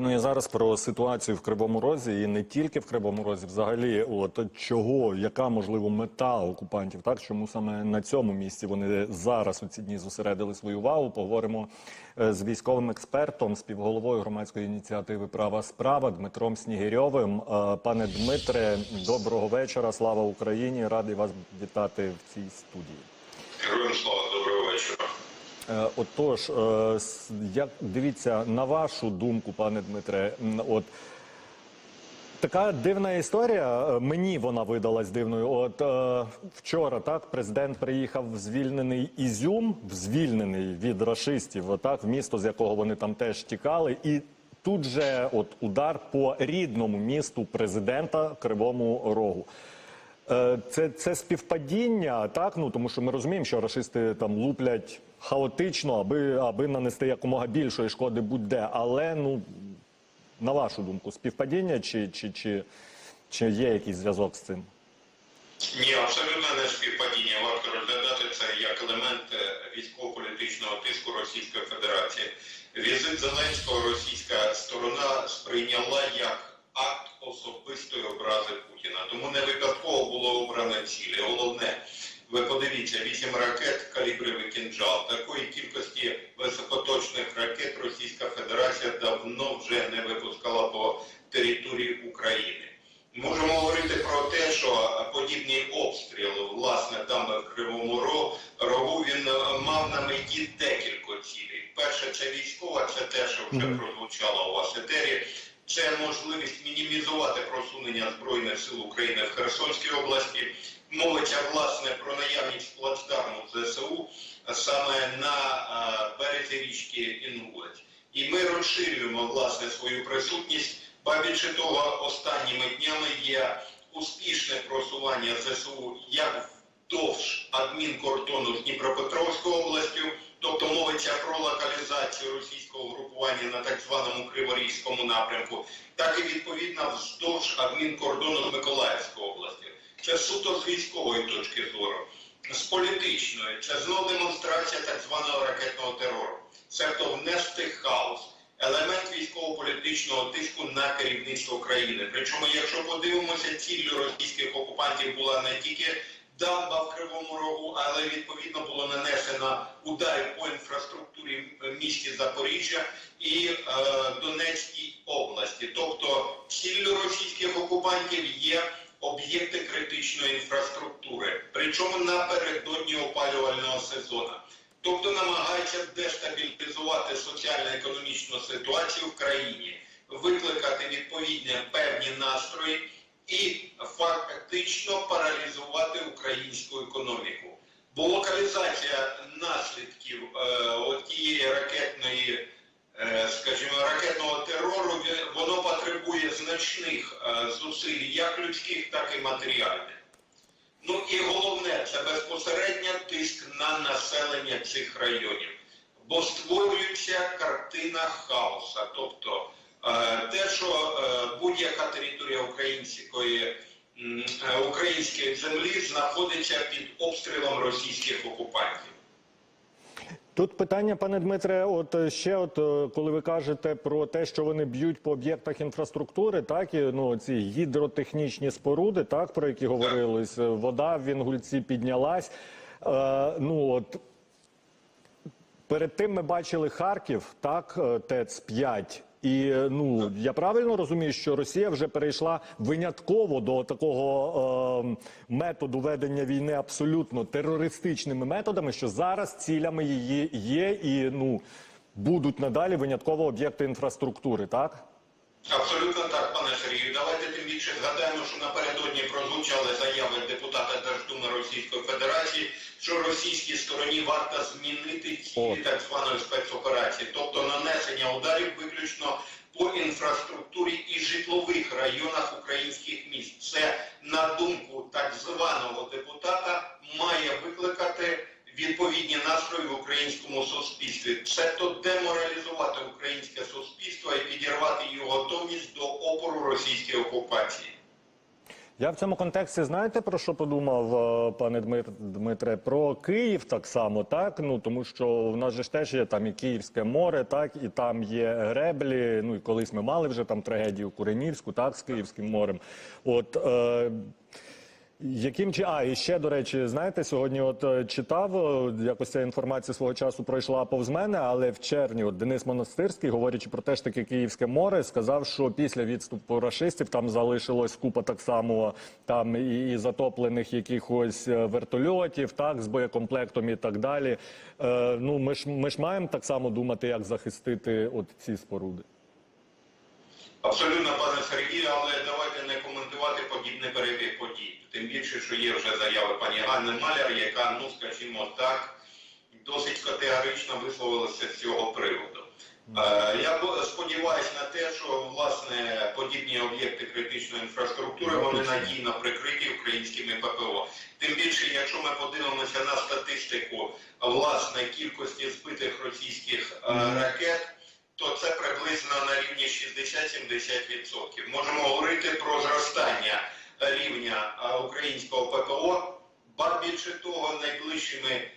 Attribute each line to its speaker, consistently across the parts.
Speaker 1: Ну і зараз про ситуацію в Кривому Розі і не тільки в Кривому Розі, взагалі, от чого, яка можливо мета окупантів, так чому саме на цьому місці вони зараз у ці дні зосередили свою увагу. Поговоримо е, з військовим експертом, співголовою громадської ініціативи Права справа Дмитром Снігирьовим. Е, Пане Дмитре, доброго вечора. Слава Україні! Радий вас вітати в цій студії.
Speaker 2: Героям слава, доброго вечора.
Speaker 1: Е, Отож, е, як дивіться на вашу думку, пане Дмитре, от така дивна історія. е, Мені вона видалась дивною. От вчора так президент приїхав звільнений Ізюм, звільнений від рашистів, отак, в місто, з якого вони там теж тікали, і. Тут же от удар по рідному місту президента Кривому Рогу. Це, це співпадіння, так ну тому що ми розуміємо, що рашисти там луплять хаотично, аби, аби нанести якомога більшої шкоди будь-де. Але ну на вашу думку, співпадіння чи, чи, чи, чи є якийсь зв'язок з цим?
Speaker 2: Ні, абсолютно не співпадіння. Варто розглядати це як елемент е, військово-політичного тиску Російської Федерації. Візит Зеленського російська сторона сприйняла як акт особистої образи Путіна. Тому не випадково було обрано цілі. Головне, ви подивіться, вісім ракет калібрів кінжал. Такої кількості високоточних ракет Російська Федерація давно вже не випускала по території України. Можемо говорити про те, що подібний обстріл, власне, там в Кривому Рогу, він е, мав на меті декілька цілей. Перше, це військова, це те, що вже прозвучало у вас етері. Це можливість мінімізувати просунення Збройних сил України в Херсонській області. Мовиться власне про наявність плацдарму ЗСУ саме на березі річки Інгулець. І ми розширюємо власне свою присутність. Ба більше того, останніми днями є успішне просування ЗСУ як вдовж адмінкордону з Дніпропетровською областю, тобто мовиться про локалізацію російського групування на так званому Криворізькому напрямку, так і відповідно вздовж адмінкордону з Миколаївською областю. Це суто з військової точки зору. З політичної це знов демонстрація так званого ракетного терору, себто внести хаос елемент військово-політичного тиску на керівництво країни. Причому, якщо подивимося, ціллю російських окупантів була не тільки дамба в Кривому Рогу, але відповідно було нанесено удари по інфраструктурі місті Запоріжжя і е, Донецькій області. Тобто ціллю російських окупантів є об'єкти критичної інфраструктури, причому напередодні опалювального сезону тобто намагається дестабілізувати соціально-економічну ситуацію в країні, викликати відповідні певні настрої і фактично паралізувати українську економіку. Бо локалізація наслідків е, тієї ракетної, скажімо, ракетного терору, воно потребує значних е, зусиль, як людських, так і матеріальних. Ну і головне, це безпосередньо тиск на населення цих районів, бо створюється картина хаоса. Тобто е, те, що е, будь-яка територія української, е, української землі знаходиться під обстрілом російських окупантів.
Speaker 1: Тут питання, пане Дмитре, от е, ще, от е, коли ви кажете про те, що вони б'ють по об'єктах інфраструктури, так і ну ці гідротехнічні споруди, так про які говорилось, е, вода в Вінгульці піднялась. Е, ну от перед тим ми бачили Харків, так, ТЕЦ 5 і е, ну я правильно розумію, що Росія вже перейшла винятково до такого е, методу ведення війни абсолютно терористичними методами, що зараз цілями її є і ну будуть надалі винятково об'єкти інфраструктури, так?
Speaker 2: Абсолютно так, пане Сергію. Давайте тим більше згадаємо, що напередодні прозвучали заяви депутата Держдуми Російської Федерації, що російській стороні варто змінити цілі так званої спецоперації, тобто нанесення ударів виключно по інфраструктурі і житлових районах українських міст. Це на думку так званого депутата має викликати відповідні настрої в українському суспільстві. Це то деморалізувати українське суспільство і підірвати його готовність до опору російській окупації.
Speaker 1: Я в цьому контексті знаєте про що подумав, е, пане Дмит- Дмитре? Про Київ так само, так ну тому що в нас же ж теж є там і Київське море, так і там є греблі. Ну і колись ми мали вже там трагедію Куренівську, так з Київським морем. От е, яким чи а і ще до речі, знаєте, сьогодні от е, читав е, якось ця інформація свого часу пройшла повз мене, але в червні от Денис Монастирський, говорячи про те ж таки Київське море, сказав, що після відступу рашистів там залишилось купа так само там і, і затоплених якихось е, вертольотів, так з боєкомплектом і так далі. Е, ну ми ж ми ж маємо так само думати, як захистити от ці споруди.
Speaker 2: Абсолютно, пане Сергію, але давайте не коментувати подібний перебіг подій. Тим більше, що є вже заяви пані Ганни Маляр, яка, ну скажімо так, досить категорично висловилася з цього приводу. Е, Я сподіваюся на те, що власне подібні об'єкти критичної інфраструктури вони надійно прикриті українськими ППО. Тим більше, якщо ми подивимося на статистику власне кількості збитих російських е, ракет, то це приблизно на рівні 60-70%. Можемо говорити про зростання рівня українського ППО. Ба більше того, найближчими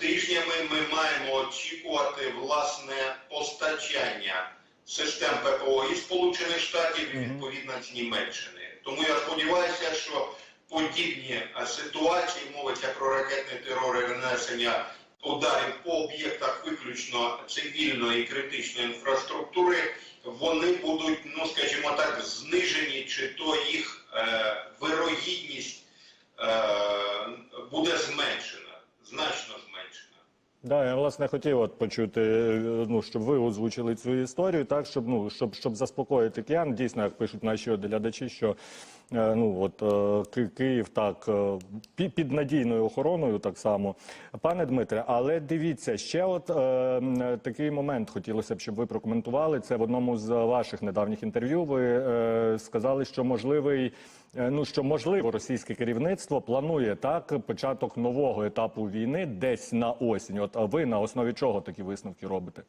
Speaker 2: тижнями ми маємо очікувати власне постачання систем ППО із Сполучених Штатів і відповідно з Німеччини. Тому я сподіваюся, що подібні ситуації мовиться про ракетний терор і нанесення ударів по об'єктах виключно цивільної і критичної інфраструктури, вони будуть, ну скажімо так, знижені, чи то їх вирогідність е, буде зменшена, значно зменшена.
Speaker 1: Да, я власне хотів от почути, е, ну щоб ви озвучили цю історію, так щоб ну щоб щоб заспокоїти киян. Дійсно, як пишуть наші глядачі, що е, ну от е, Київ так під надійною охороною, так само, пане Дмитре. Але дивіться, ще от е, такий момент хотілося б, щоб ви прокоментували. Це в одному з ваших недавніх інтерв'ю. Ви е, сказали, що можливий. Е, Ну що можливо, російське керівництво планує так початок нового етапу війни десь на осінь. От а ви на основі чого такі висновки робите?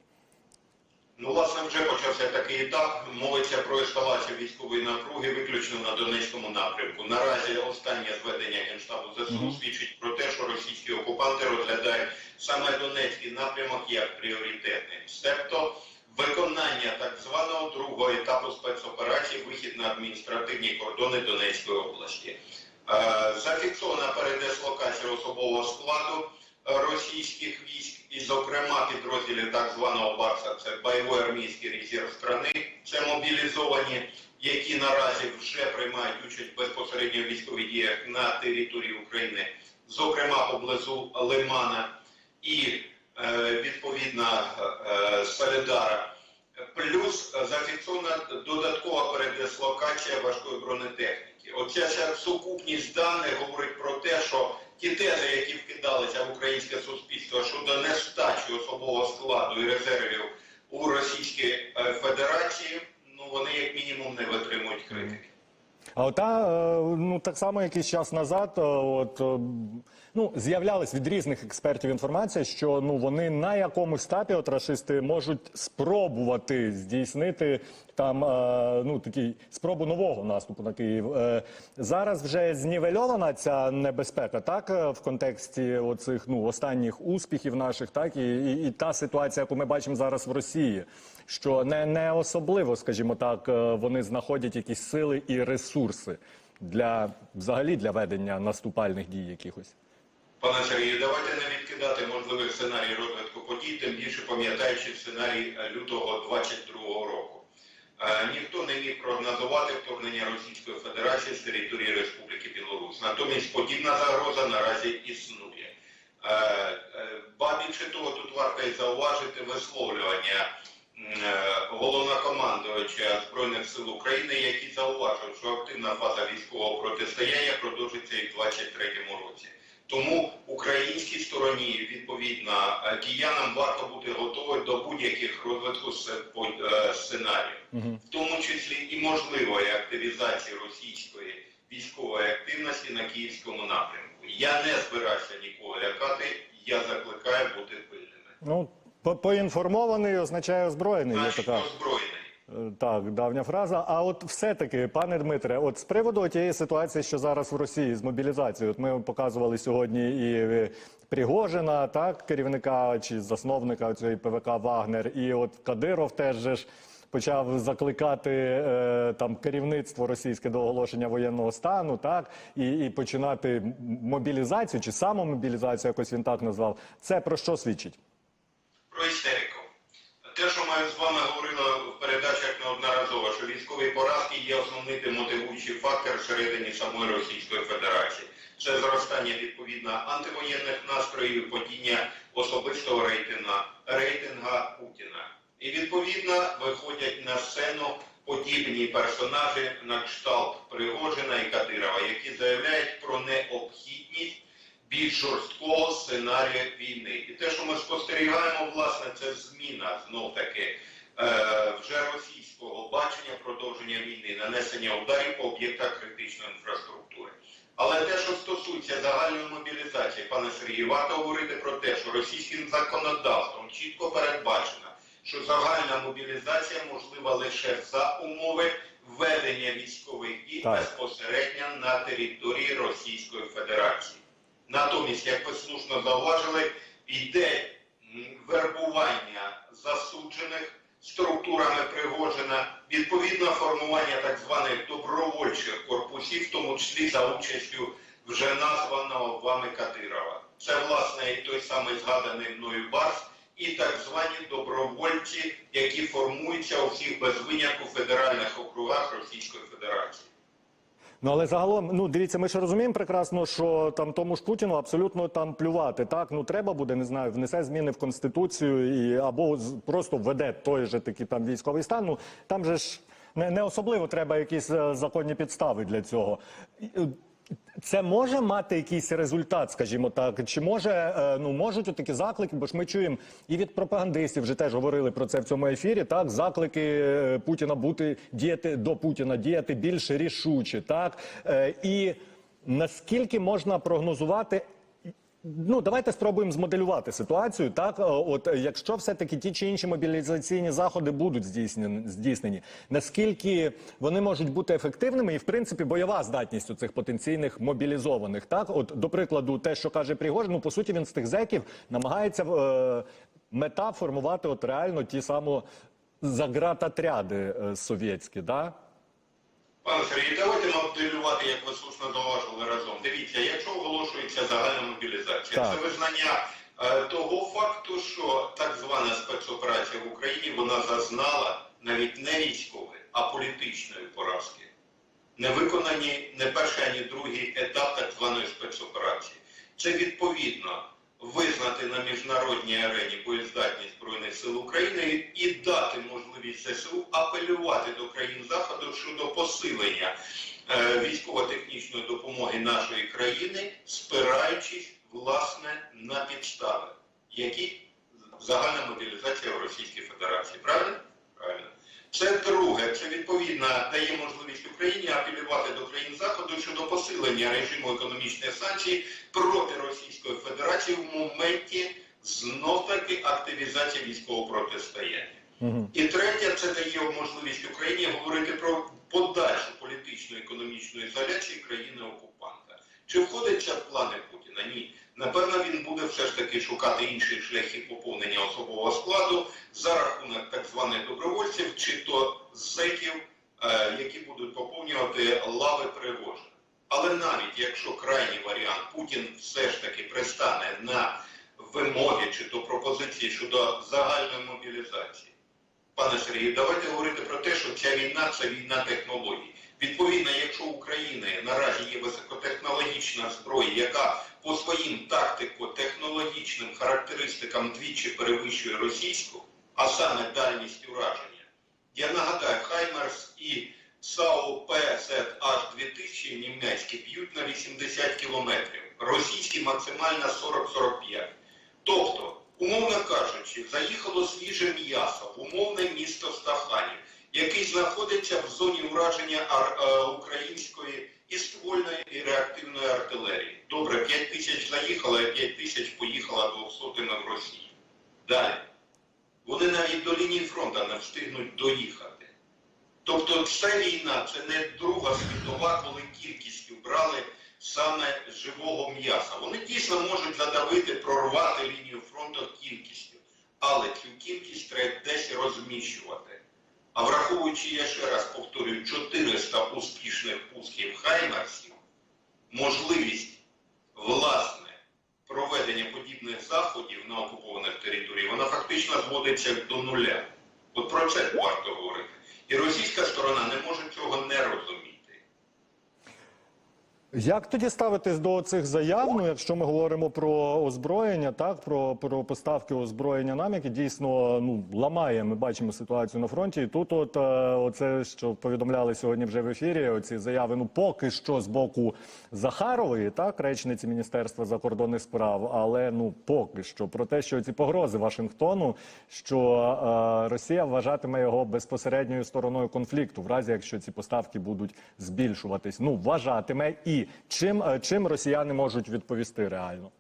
Speaker 2: Ну, власне, вже почався такий етап. Мовиться про ескалацію військової напруги виключно на Донецькому напрямку. Наразі останнє зведення Генштабу ЗСУ свідчить про те, що російські окупанти розглядають саме Донецький напрямок як пріоритетний. Тобто виконання так званого другого етапу спецоперації вихід на адміністративні кордони Донецької області. Е, Зафіксована передислокація особового складу е, російських військ, і, зокрема, підрозділів так званого БАКСа, це бойовий армійський резерв страни, це мобілізовані, які наразі вже приймають участь безпосередньо в військових діях на території України, зокрема поблизу Лимана і е, відповідно е, Солідара. Плюс е, зафіксована додаткова передислокація важкої бронетехніки. Оця вся сукупність даних говорить про те, що ті тези, які вкидалися в українське суспільство щодо нестачі особового складу і резервів у Російській е, Федерації, ну вони як мінімум не витримують критики.
Speaker 1: А ота, е, ну так само якийсь час назад, е, от е, ну з'являлась від різних експертів інформація, що ну вони на якомусь етапі, от рашисти, можуть спробувати здійснити там е, ну такий спробу нового наступу на Київ. Е, Зараз вже знівельована ця небезпека, так е, в контексті оцих ну останніх успіхів наших, так і, і, і та ситуація, яку ми бачимо зараз в Росії, що не, не особливо, скажімо так, е, вони знаходять якісь сили і ресурси для взагалі для ведення наступальних дій якихось.
Speaker 2: Пане Сергію, давайте не відкидати можливих сценарій розвитку подій, тим більше пам'ятаючи сценарій е, лютого 22-го року. Е, Ніхто не міг прогнозувати вторгнення Російської Федерації з території Республіки Білорусь. Натомість подібна загроза наразі існує. Е, Ба більше того, тут варто і зауважити висловлювання головнокомандувача Збройних сил України, який зауважив, що активна фаза військового протистояння продовжиться і в 2023 році. Тому українській стороні, відповідно, е, киянам варто бути готові до будь-яких розвитку е, сценаріїв, в тому числі і можливої активізації російської військової активності на київському напрямку. Я не збирався нікого лякати, я закликаю бути пильними.
Speaker 1: Ну поінформований означає озброєний. Є така
Speaker 2: озброєний.
Speaker 1: Так, давня фраза. А от все-таки, пане Дмитре, от з приводу тієї ситуації, що зараз в Росії з мобілізацією, от ми показували сьогодні і е, Пригожина, так, керівника чи засновника цієї ПВК Вагнер, і от Кадиров теж же ж почав закликати е, там керівництво російське до оголошення воєнного стану, так, і, і починати мобілізацію чи самомобілізацію, якось він так назвав. Це про що свідчить?
Speaker 2: Про істерику. Те, що ми з вами говорили що військові поразки є основний демотивуючий фактор всередині самої Російської Федерації. Це зростання відповідно антивоєнних настроїв, падіння особистого рейтинга, рейтинга Путіна. І відповідно виходять на сцену подібні персонажі на кшталт Пригожина і Кадирова, які заявляють про необхідність більш жорсткого сценарію війни. І те, що ми спостерігаємо, власне, це зміна знов таки е, вже російського бачення продовження війни, нанесення ударів по об'єктах критичної інфраструктури. Але те, що стосується загальної мобілізації, пане Сергію, варто говорити про те, що російським законодавством чітко передбачено, що загальна мобілізація можлива лише за умови введення військових дій
Speaker 1: Так.
Speaker 2: безпосередньо на території Російської Федерації. Натомість, як ви слушно зауважили, йде вербування засуджених структурами Пригожина, відповідно формування так званих добровольчих корпусів, в тому числі за участю вже названого вами Кадирова. Це власне і той самий згаданий мною Барс, і так звані добровольці, які формуються у всіх без винятку федеральних округах Російської Федерації.
Speaker 1: Ну але загалом, ну дивіться, ми ж розуміємо прекрасно, що там тому ж Путіну абсолютно там плювати. Так, ну треба буде, не знаю, внесе зміни в конституцію і або просто введе той же такий там військовий стан. Ну там же ж не, не особливо треба якісь е, законні підстави для цього. Це може мати якийсь результат, скажімо так, чи може е, ну можуть такі заклики, бо ж ми чуємо і від пропагандистів вже теж говорили про це в цьому ефірі. Так, заклики е, Путіна бути діяти до Путіна, діяти більш рішуче, так Е, і наскільки можна прогнозувати. Ну, давайте спробуємо змоделювати ситуацію. Так, Е, от е, якщо все-таки ті чи інші мобілізаційні заходи будуть здійснені, здійснені, наскільки вони можуть бути ефективними, і в принципі бойова здатність у цих потенційних мобілізованих, так, от до прикладу, те, що каже Пригожин, ну по суті, він з тих зеків намагається е, мета формувати от реально ті само загратотряди е, совєтські, да?
Speaker 2: Пане Сергій, давайте моделювати, як ви слушно зауважили разом. Дивіться, якщо оголошується загальна мобілізація,
Speaker 1: Так.
Speaker 2: це визнання е, того факту, що так звана спецоперація в Україні вона зазнала навіть не військової, а політичної поразки. Не виконані не перший, ані другий етап так званої спецоперації. Це відповідно визнати на міжнародній арені боєздатність Збройних сил України і дати можливість ЗСУ апелювати до країн Заходу щодо посилення е, військово-технічної допомоги нашої країни, спираючись власне на підстави, які загальна мобілізація в Російській Федерації. Правильно? Правильно. Це друге, це відповідно дає можливість Україні апелювати до країн Заходу щодо посилення режиму економічних санкцій проти Російської Федерації в моменті знов таки активізації військового протистояння.
Speaker 1: Угу.
Speaker 2: І третє, це дає можливість Україні говорити про подальшу політичну економічну ізоляцію країни-окупанта. Чи входить це в плани Путіна? Ні. Напевно, він буде все ж таки шукати інші шляхи поповнення особового складу за рахунок так званих добровольців, чи то зеків, е, які будуть поповнювати лави Пригожина. Але навіть якщо крайній варіант Путін все ж таки пристане на вимоги чи то пропозиції щодо загальної мобілізації, Пане Сергію, давайте говорити про те, що ця війна це війна технологій. Відповідно, якщо України наразі є високотехнологічна зброя, яка по своїм тактико-технологічним характеристикам двічі перевищує російську, а саме дальність ураження, я нагадаю, Хаймерс і САУ ПСH 2000 німецькі б'ють на 80 кілометрів, російські максимально 40-45. Тобто, умовно кажучи, заїхало свіже м'ясо в умовне місто Стаханів, який знаходиться в зоні ураження е, української і ствольної і реактивної артилерії. Добре, 5 тисяч заїхало, а 5 тисяч поїхало двохсотими в Росію. Далі. Вони навіть до лінії фронту не встигнуть доїхати. Тобто це війна, це не Друга світова, коли кількістю брали саме живого м'яса. Вони дійсно можуть задавити, прорвати лінію фронту кількістю, але цю кількість треба десь розміщувати. А враховуючи, я ще раз повторюю, 400 успішних пусків Хаймерсів, можливість власне проведення подібних заходів на окупованих територіях, вона фактично зводиться до нуля. От про це варто говорити. І російська сторона не може цього не розуміти.
Speaker 1: Як тоді ставитись до цих заяв? Ну, якщо ми говоримо про озброєння, так про, про поставки озброєння нам, які дійсно ну ламає. Ми бачимо ситуацію на фронті. І тут, от е, оце, що повідомляли сьогодні вже в ефірі, оці заяви. Ну поки що з боку Захарової, так речниці Міністерства закордонних справ, але ну поки що про те, що ці погрози Вашингтону, що е, Росія вважатиме його безпосередньою стороною конфлікту, в разі якщо ці поставки будуть збільшуватись. Ну вважатиме і чим, е, чим росіяни можуть відповісти реально.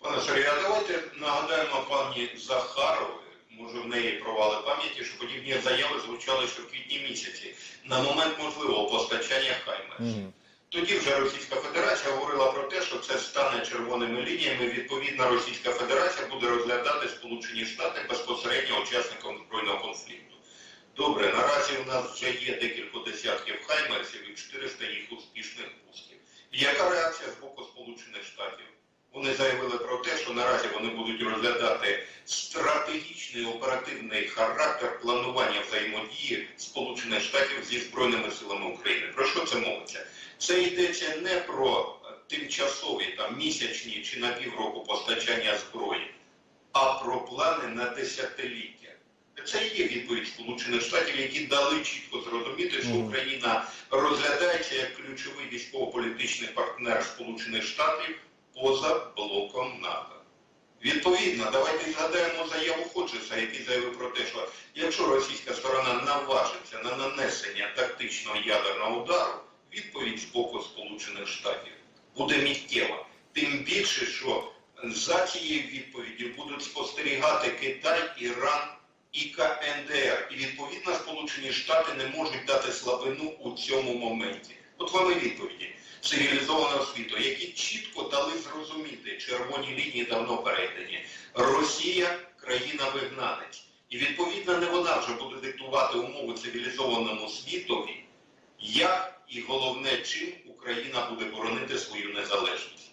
Speaker 2: Пане а давайте нагадаємо пані Захарової, може в неї провали пам'яті, що подібні заяви звучали ще в квітні місяці на момент можливого постачання Хаймерс. Тоді вже Російська Федерація говорила про те, що це стане червоними лініями. Відповідно, Російська Федерація буде розглядати Сполучені Штати безпосередньо учасником збройного конфлікту. Добре, наразі у нас вже є декілька десятків хаймерсів і 400 їх. І яка реакція з боку Сполучених Штатів? Вони заявили про те, що наразі вони будуть розглядати стратегічний оперативний характер планування взаємодії Сполучених Штатів зі Збройними силами України. Про що це мовиться? Це йдеться не про тимчасові там місячні чи на півроку постачання зброї, а про плани на десятиліття. Це і є відповідь Сполучених Штатів, які дали чітко зрозуміти, що Україна розглядається як ключовий військово-політичний партнер Сполучених Штатів поза блоком НАТО. Відповідно, давайте згадаємо заяву Ходжеса, який заявив про те, що якщо російська сторона наважиться на нанесення тактичного ядерного удару, відповідь з боку Сполучених Штатів буде миттєва. Тим більше, що за цією відповіддю будуть спостерігати Китай, Іран і КНДР. І відповідно Сполучені Штати не можуть дати слабину у цьому моменті. От вам і відповіді цивілізованого світу, які чітко дали зрозуміти, червоні лінії давно перейдені. Росія країна-вигнанець. І відповідно не вона вже буде диктувати умови цивілізованому світові, як і головне, чим Україна буде боронити свою незалежність.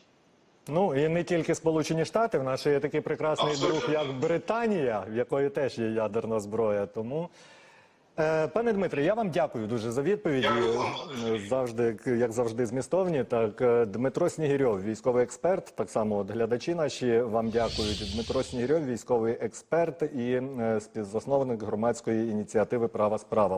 Speaker 1: Ну і не тільки Сполучені Штати, в нас ще є такий прекрасний друг, як Британія, в якої теж є ядерна зброя. Тому, е, пане Дмитре, я вам дякую дуже за відповіді. Завжди, як завжди, змістовні. Так, е, Дмитро Снігирьов, військовий експерт. Так само от глядачі наші вам дякують. Дмитро Снігирьов, військовий експерт і е, співзасновник громадської ініціативи Права справа.